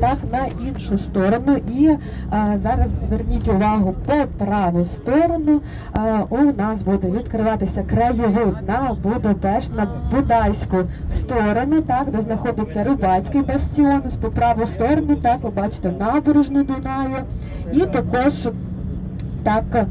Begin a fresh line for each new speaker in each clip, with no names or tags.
так на іншу сторону. І е, зараз зверніть увагу по праву сторону. Е, у нас буде відкриватися краєвид на Будапешт, на Будайську сторону, так, де знаходиться рибацький бастіон. По праву сторону, так, ви бачите набережну Дунаю. І також так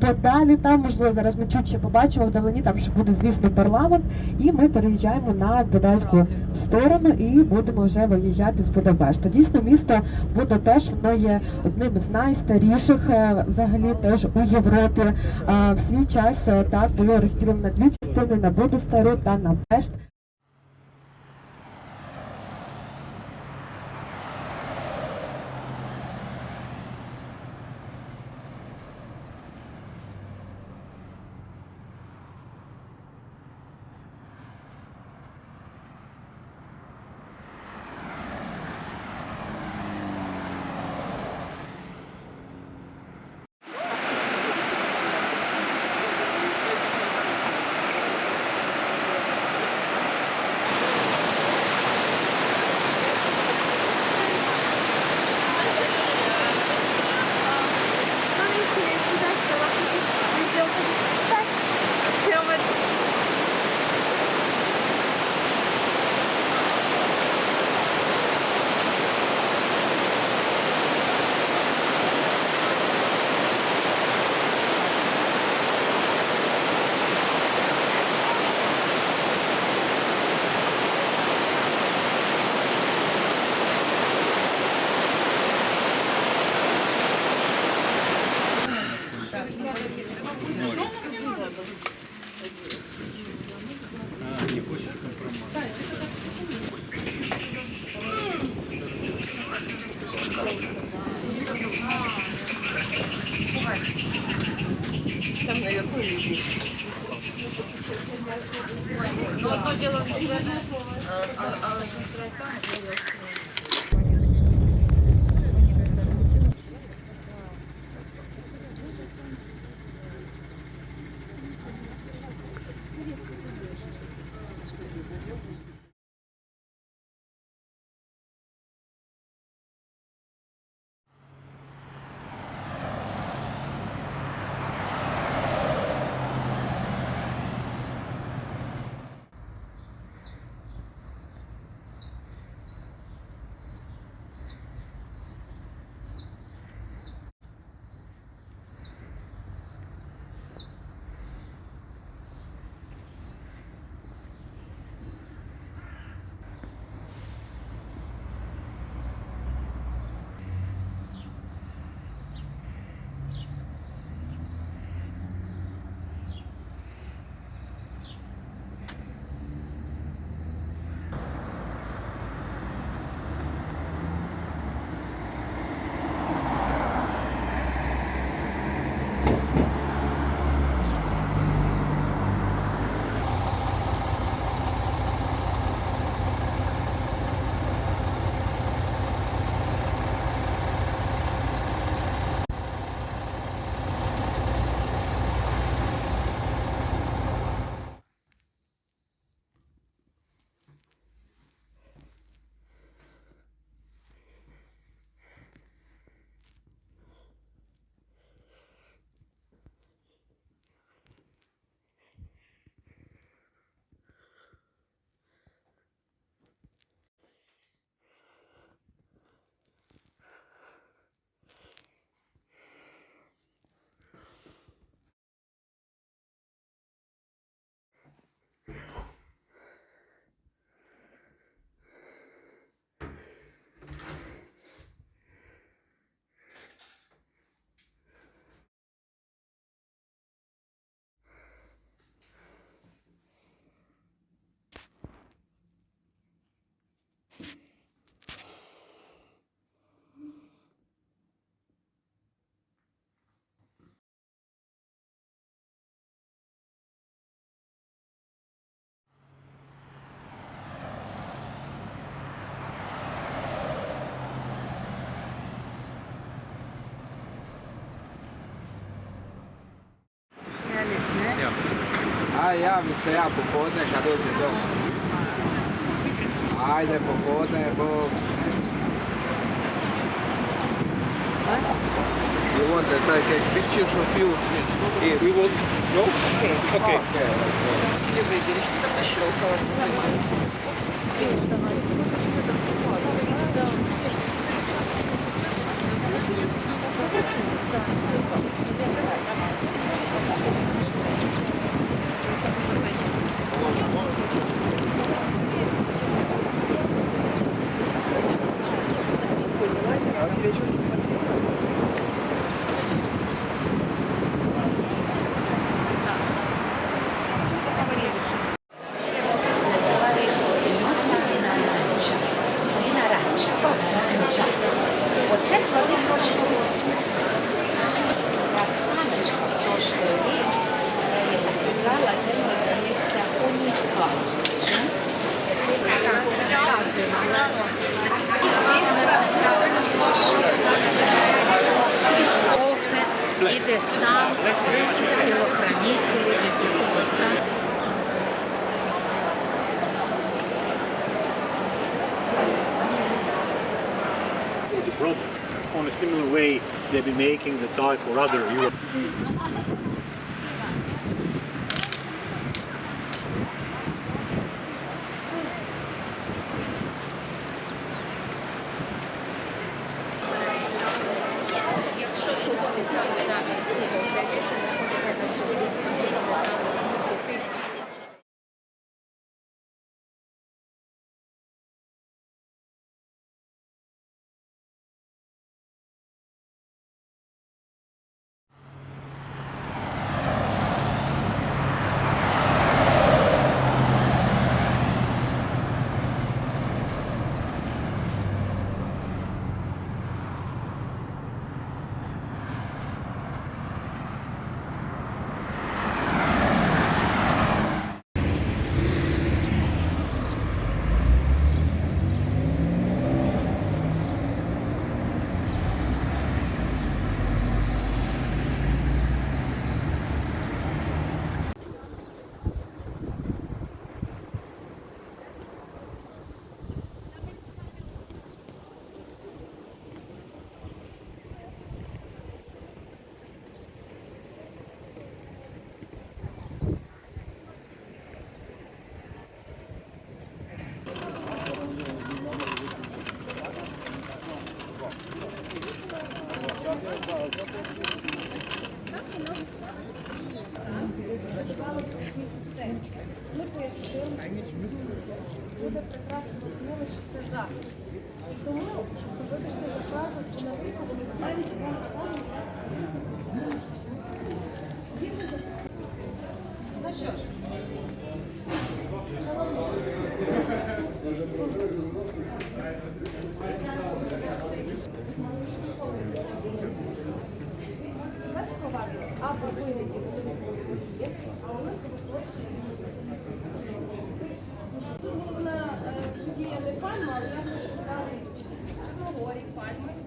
подалі там, можливо, зараз ми чуть ще побачимо вдалині, там ще буде, звісно, парламент, і ми переїжджаємо на Будайську сторону і будемо вже виїжджати з Будапешта. Дійсно, місто Будапешт, воно є одним з найстаріших е, взагалі теж у Європі. Е, В свій час е, так було розділено на дві частини на Будустару та на Пешт.
A javim se ja popodne kad dođe doma. Ajde popodne, bo You want to take pictures of you? Here. We will go? Okay. Okay.
Називали наранча. І наранча. Наранча. Оце коли прошлий рік. Оксаночка прошлий рік е, показала,
a similar way, they've been making the tie for other Europe.
Буде прекрасно розуміли, що це захист. Тому, вибачте за фразу, що на виходу ми ставить вам. Ну що ж, без проваду або вигляді є, а у них Головна е, не пальма, але я хочу в Чорногорі пальми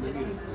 красивих і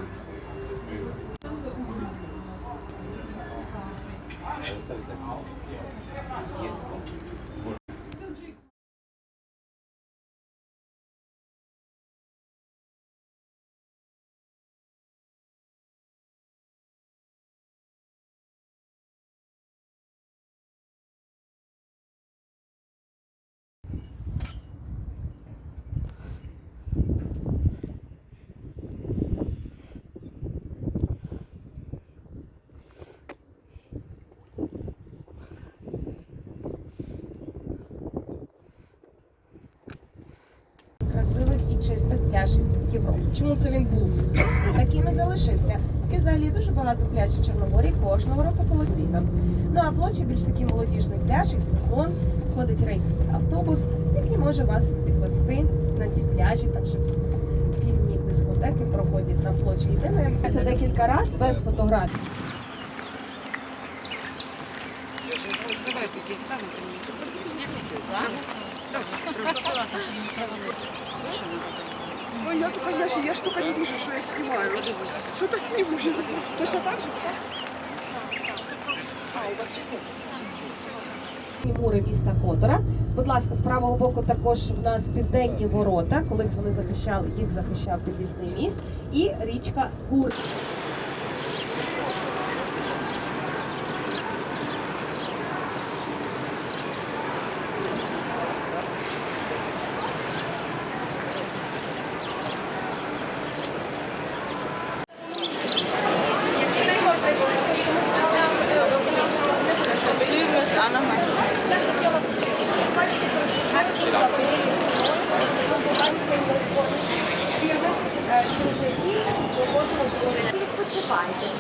чистих пляжів Європи. Чому це він був? Таким і залишився. І взагалі дуже багато пляжів Чорногорії кожного року половина. Ну а площа більш такий молодіжний пляж і в сезон ходить рейсовий автобус, який може вас відвести на ці пляжі. Так що пільні дискотеки проходять на площі. Єдине, це декілька разів без фотографій.
Я только, я, я ж только не вижу, что я снимаю. Что-то сниму уже. Точно так же? А, у вас?
Мури міста Котора. Будь ласка, з правого боку також в нас південні ворота. Колись вони захищали, їх захищав підвісний міст і річка Гур.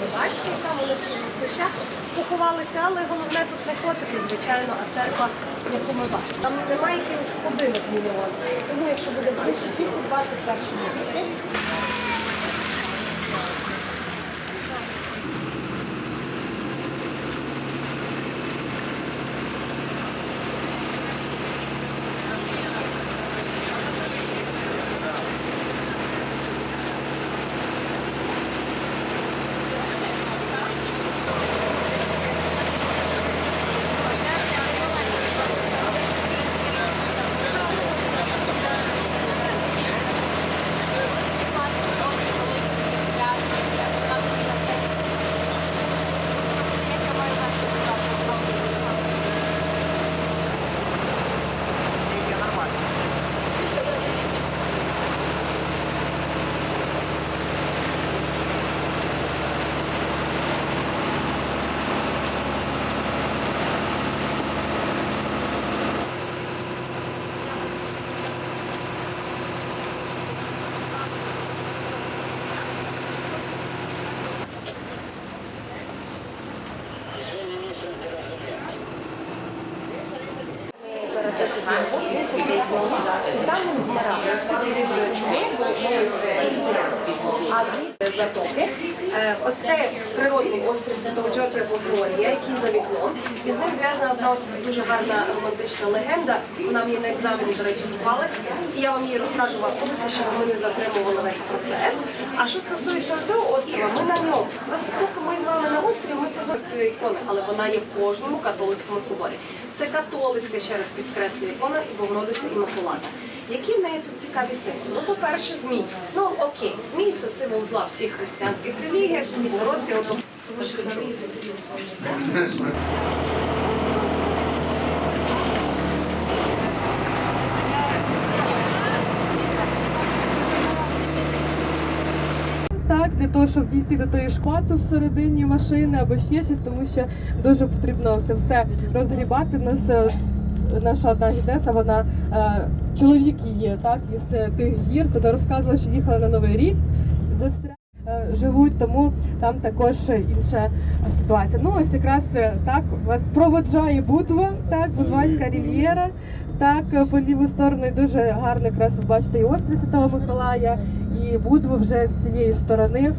Ви бачите, яка вони площах поховалися, але головне тут не котики, звичайно, а церква, яку ми бачимо. Там немає якихось ходинок мільйон. Тому якщо буде ближче 221 році, затоки. Е, Ось це природний Святого Джорджа Богорія, який за вікном. І з ним зв'язана одна дуже гарна романтична легенда. Вона мені на екзамені, до речі, попалась. І я вам її розкажу в автобусі, щоб ми не затримували весь процес. А що стосується цього острова, ми на ньому. Просто поки ми з вами на острові, ми сьогодні цю ікону, але вона є в кожному католицькому соборі. Це католицька, ще раз підкреслюю, ікона і Богородиця Іммакулата. Які в неї тут цікаві символи? Ну, по-перше, змій. Ну окей, змій це символ зла всіх християнських релігій, тому ото.
Так, для того, щоб дійти до тої шпату всередині машини або ще щось, тому що дуже потрібно це все розгрібати. Нас е, наша одна гідеса, вона е, чоловіки є, так, із тих гір, то розказувала, що їхала на Новий рік, застряли. Е, Живуть, тому там також інша ситуація. Ну ось якраз е, так вас проводжає Будва, так, Будвайська рів'єра. Так, е, по ліву сторону дуже гарно якраз ви бачите і острів Святого Миколая, і Будву вже з цієї сторони.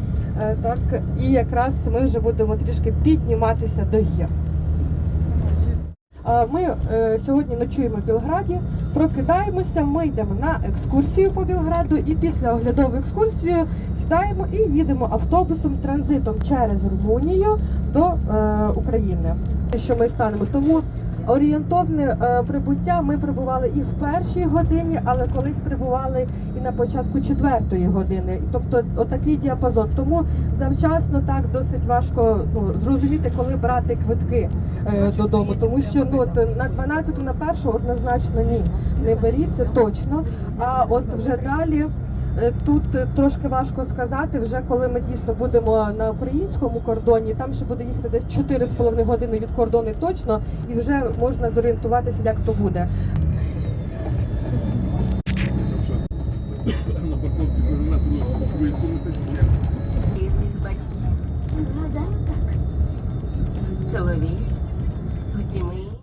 Так, і якраз ми вже будемо трішки підніматися до гір. Е, Ми е, сьогодні ночуємо в Білграді, прокидаємося, ми йдемо на екскурсію по Білграду і після оглядової екскурсії сідаємо і їдемо автобусом транзитом через Румунію до е, України. Що ми станемо? Тому орієнтовне е, прибуття ми прибували і в першій годині, але колись прибували і на початку четвертої години. Тобто отакий діапазон. Тому завчасно так досить важко ну, зрозуміти, коли брати квитки е, додому. Тому що ну от на 12 на першу однозначно ні, не беріть це точно. А от вже далі. Е, Тут е, трошки важко сказати, вже коли ми дійсно будемо на українському кордоні, там ще буде їхати десь 4,5 години від кордону точно, і вже можна зорієнтуватися, як то буде.
Чоловік, потім і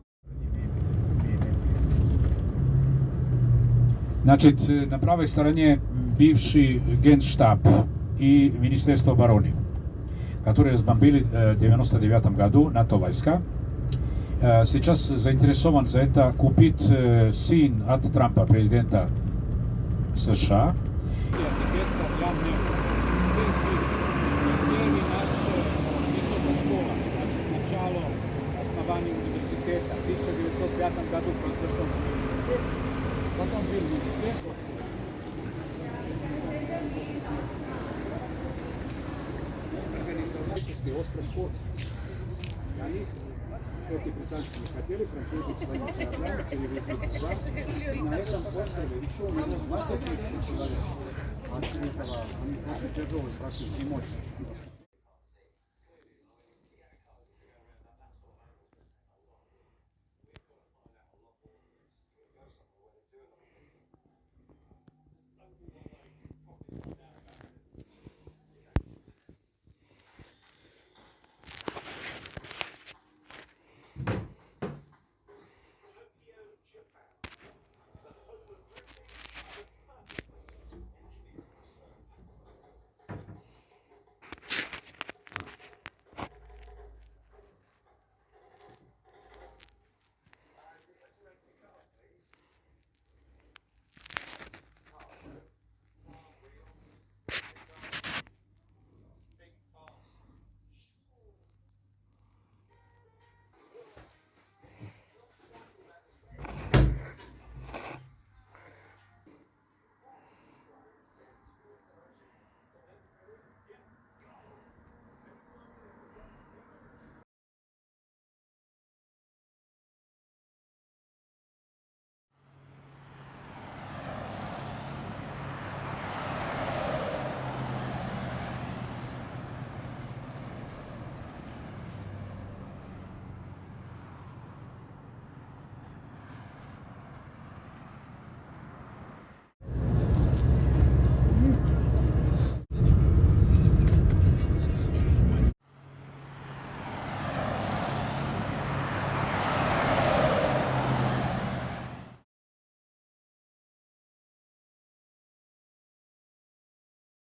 Значит, э, на правой стороне бывший генштаб и Министерство обороны, которые разбомбили э, в 99 году НАТО войска. Э, Сейчас заинтересован за это купить э, сын от Трампа, президента США.
основании университета в 1905 году произошел университет, потом был министерство. Организовательский остров Корфу. И они, эти британцы не хотели, французы своими глазами перевезли туда. И на этом острове еще минут 20 тысяч человек. От этого они просто тяжелый процесс, не мощный.